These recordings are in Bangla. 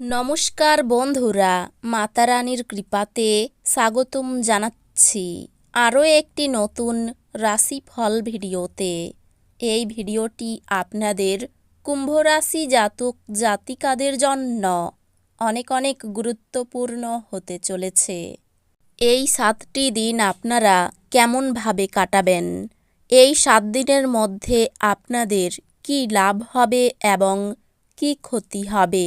নমস্কার বন্ধুরা, মাতারানীর কৃপাতে স্বাগতম জানাচ্ছি আরও একটি নতুন রাশিফল ভিডিওতে। এই ভিডিওটি আপনাদের কুম্ভ রাশি জাতক জাতিকাদের জন্য অনেক অনেক গুরুত্বপূর্ণ হতে চলেছে। এই সাতটি দিন আপনারা কেমনভাবে কাটাবেন? এই সাত দিনের মধ্যে আপনাদের কী লাভ হবে এবং কী ক্ষতি হবে?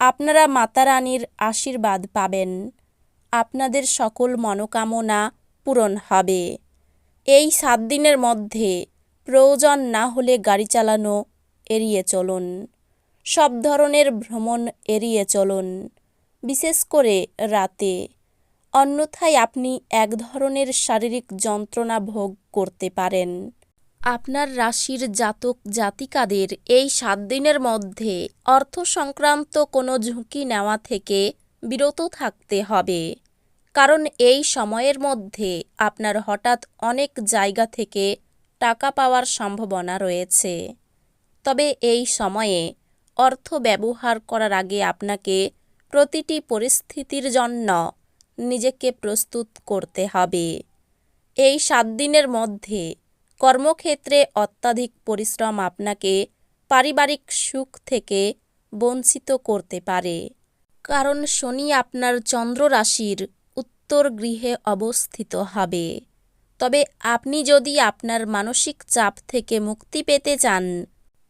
আপনারা মাতারানীর আশীর্বাদ পাবেন। আপনাদের সকল মনোকামনা পূরণ হবে। এই সাত দিনের মধ্যে প্রয়োজন না হলে গাড়ি চালানো এড়িয়ে চলুন। সব ধরনের ভ্রমণ এড়িয়ে চলুন, বিশেষ করে রাতে। অন্যথায় আপনি এক ধরনের শারীরিক যন্ত্রণা ভোগ করতে পারেন। আপনার রাশির জাতক জাতিকাদের এই সাত দিনের মধ্যে অর্থ সংক্রান্ত কোনো ঝুঁকি নেওয়া থেকে বিরত থাকতে হবে। কারণ এই সময়ের মধ্যে আপনার হঠাৎ অনেক জায়গা থেকে টাকা পাওয়ার সম্ভাবনা রয়েছে। তবে এই সময়ে অর্থ ব্যবহার করার আগে আপনাকে প্রতিটি পরিস্থিতির জন্য নিজেকে প্রস্তুত করতে হবে। এই সাত দিনের মধ্যে কর্মক্ষেত্রে অত্যাধিক পরিশ্রম আপনাকে পারিবারিক সুখ থেকে বঞ্চিত করতে পারে। কারণ শনি আপনার চন্দ্র রাশির উত্তর গৃহে অবস্থিত হবে। তবে আপনি যদি আপনার মানসিক চাপ থেকে মুক্তি পেতে চান,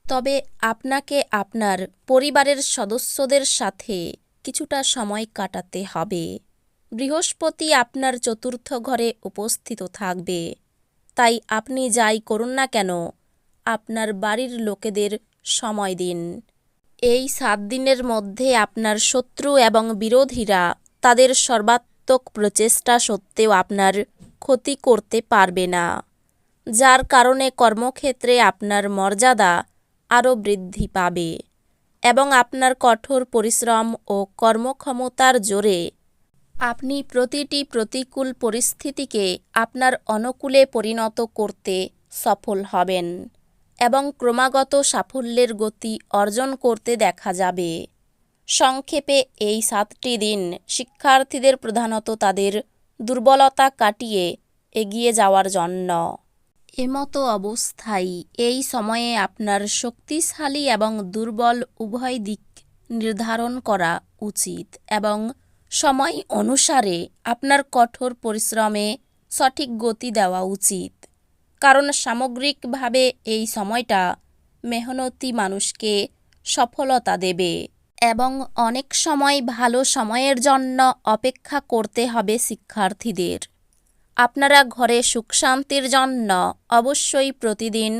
তবে আপনাকে আপনার পরিবারের সদস্যদের সাথে কিছুটা সময় কাটাতে হবে। বৃহস্পতি আপনার চতুর্থ ঘরে উপস্থিত থাকবে। তাই আপনি যাই করুন না কেন, আপনার বাড়ির লোকেদের সময় দিন। এই সাত দিনের মধ্যে আপনার শত্রু এবং বিরোধীরা তাদের সর্বাত্মক প্রচেষ্টা সত্ত্বেও আপনার ক্ষতি করতে পারবে না, যার কারণে কর্মক্ষেত্রে আপনার মর্যাদা আরও বৃদ্ধি পাবে এবং আপনার কঠোর পরিশ্রম ও কর্মক্ষমতার জোরে আপনি প্রতিটি প্রতিকূল পরিস্থিতিকে আপনার অনুকূলে পরিণত করতে সফল হবেন এবং ক্রমাগত সাফল্যের গতি অর্জন করতে দেখা যাবে। সংক্ষেপে এই সাতটি দিন শিক্ষার্থীদের প্রধানত তাদের দুর্বলতা কাটিয়ে এগিয়ে যাওয়ার জন্য। এমতো অবস্থায় এই সময়ে আপনার শক্তিশালী এবং দুর্বল উভয় দিক নির্ধারণ করা উচিত এবং সময় অনুসারে আপনার কঠোর পরিশ্রমে সঠিক গতি দেওয়া উচিত। কারণ সামগ্রিকভাবে এই সময়টা মেহনতি মানুষকে সফলতা দেবে এবং অনেক সময় ভালো সময়ের জন্য অপেক্ষা করতে হবে শিক্ষার্থীদের। আপনারা ঘরে সুখ শান্তির জন্য অবশ্যই প্রতিদিন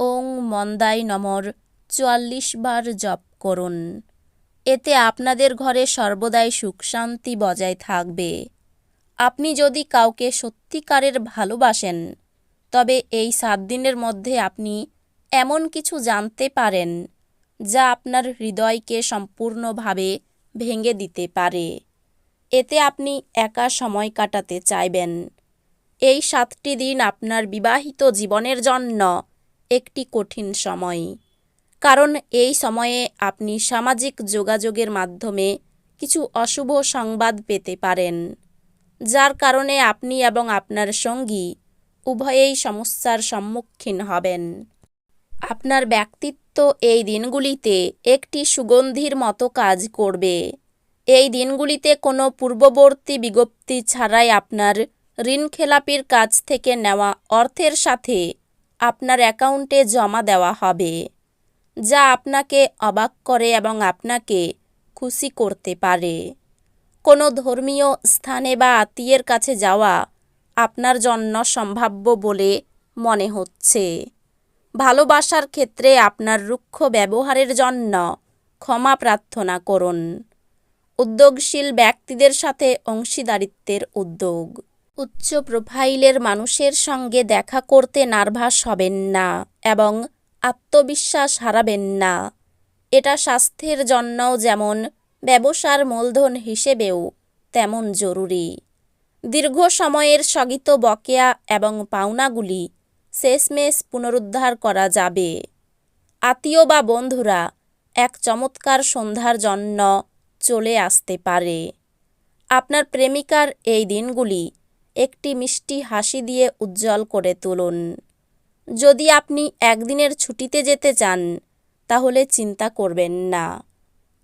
ওং মন্দাই নমর চুয়াল্লিশ বার জপ করুন। এতে আপনাদের ঘরে সর্বদাই সুখ শান্তি বজায় থাকবে। আপনি যদি কাউকে সত্যিকারের ভালোবাসেন, তবে এই সাত দিনের মধ্যে আপনি এমন কিছু জানতে পারেন, যা আপনার হৃদয়কে সম্পূর্ণভাবে ভেঙে দিতে পারে। এতে আপনি একা সময় কাটাতে চাইবেন। এই সাতটি দিন আপনার বিবাহিত জীবনের জন্য একটি কঠিন সময়। কারণ এই সময়ে আপনি সামাজিক যোগাযোগের মাধ্যমে কিছু অশুভ সংবাদ পেতে পারেন, যার কারণে আপনি এবং আপনার সঙ্গী উভয়েই সমস্যার সম্মুখীন হবেন। আপনার ব্যক্তিত্ব এই দিনগুলিতে একটি সুগন্ধির মতো কাজ করবে। এই দিনগুলিতে কোনো পূর্ববর্তী বিজ্ঞপ্তি ছাড়াই আপনার ঋণখেলাপির কাছ থেকে নেওয়া অর্থের সাথে আপনার অ্যাকাউন্টে জমা দেওয়া হবে। যা আপনাকে অবাক করে এবং আপনাকে খুশি করতে পারে। কোনো ধর্মীয় স্থানে বা আত্মীয়ের কাছে যাওয়া আপনার জন্য সম্ভাব্য বলে মনে হচ্ছে। ভালোবাসার ক্ষেত্রে আপনার রুক্ষ ব্যবহারের জন্য ক্ষমা প্রার্থনা করুন। উদ্যোগশীল ব্যক্তিদের সাথে অংশীদারিত্বের উদ্যোগ। উচ্চ প্রোফাইলের মানুষের সঙ্গে দেখা করতে নার্ভাস হবেন না এবং আত্মবিশ্বাস হারাবেন না। এটা স্বাস্থ্যের জন্যও যেমন, ব্যবসার মূলধন হিসেবেও তেমন জরুরি। দীর্ঘ সময়ের স্থগিত বকেয়া এবং পাওনাগুলি শেষমেশ পুনরুদ্ধার করা যাবে। আত্মীয় বা বন্ধুরা এক চমৎকার সন্ধ্যার জন্য চলে আসতে পারে। আপনার প্রেমিকার এই দিনগুলি একটি মিষ্টি হাসি দিয়ে উজ্জ্বল করে তুলুন। যদি আপনি একদিনের ছুটিতে যেতে চান, তাহলে চিন্তা করবেন না।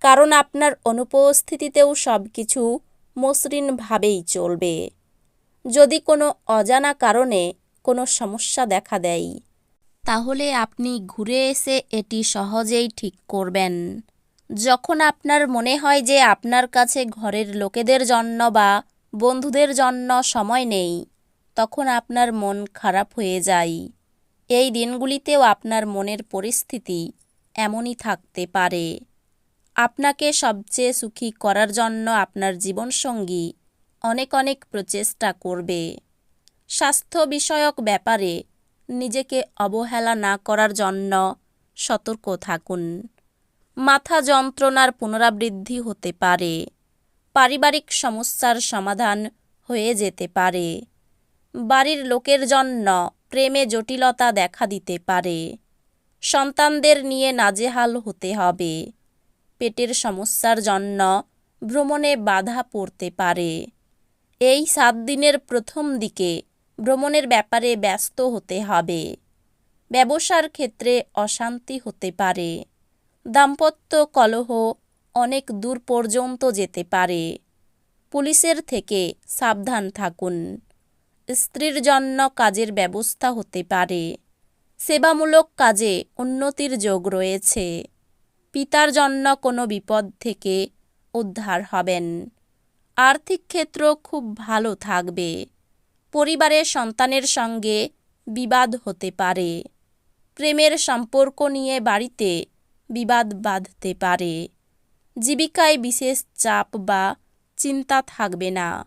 কারণ আপনার অনুপস্থিতিতেও সব কিছু মসৃণভাবেই চলবে। যদি কোনো অজানা কারণে কোনো সমস্যা দেখা দেয়, তাহলে আপনি ঘুরে এসে এটি সহজেই ঠিক করবেন। যখন আপনার মনে হয় যে আপনার কাছে ঘরের লোকেদের জন্য বা বন্ধুদের জন্য সময় নেই, তখন আপনার মন খারাপ হয়ে যায়। এই দিনগুলিতেও আপনার মনের পরিস্থিতি এমনই থাকতে পারে। আপনাকে সবচেয়ে সুখী করার জন্য আপনার জীবনসঙ্গী অনেক অনেক প্রচেষ্টা করবে। স্বাস্থ্য বিষয়ক ব্যাপারে নিজেকে অবহেলা না করার জন্য সতর্ক থাকুন। মাথা যন্ত্রণার পুনরাবৃদ্ধি হতে পারে। পারিবারিক সমস্যার সমাধান হয়ে যেতে পারে। বাড়ির লোকের জন্য প্রেমে জটিলতা দেখা দিতে পারে। সন্তানদের নিয়ে নাজেহাল হতে হবে। পেটের সমস্যার জন্য ভ্রমণে বাধা পড়তে পারে। এই সাত দিনের প্রথম দিকে ভ্রমণের ব্যাপারে ব্যস্ত হতে হবে। ব্যবসার ক্ষেত্রে অশান্তি হতে পারে। দাম্পত্য কলহ অনেক দূর পর্যন্ত যেতে পারে। পুলিশের থেকে সাবধান থাকুন। স্ত্রীর জন্য কাজের ব্যবস্থা হতে পারে। সেবামূলক কাজে উন্নতির যোগ রয়েছে। পিতার জন্য কোনো বিপদ থেকে উদ্ধার হবেন। আর্থিক ক্ষেত্র খুব ভালো থাকবে। পরিবারের সন্তানের সঙ্গে বিবাদ হতে পারে। প্রেমের সম্পর্ক নিয়ে বাড়িতে বিবাদ বাঁধতে পারে। জীবিকায় বিশেষ চাপ বা চিন্তা থাকবে না।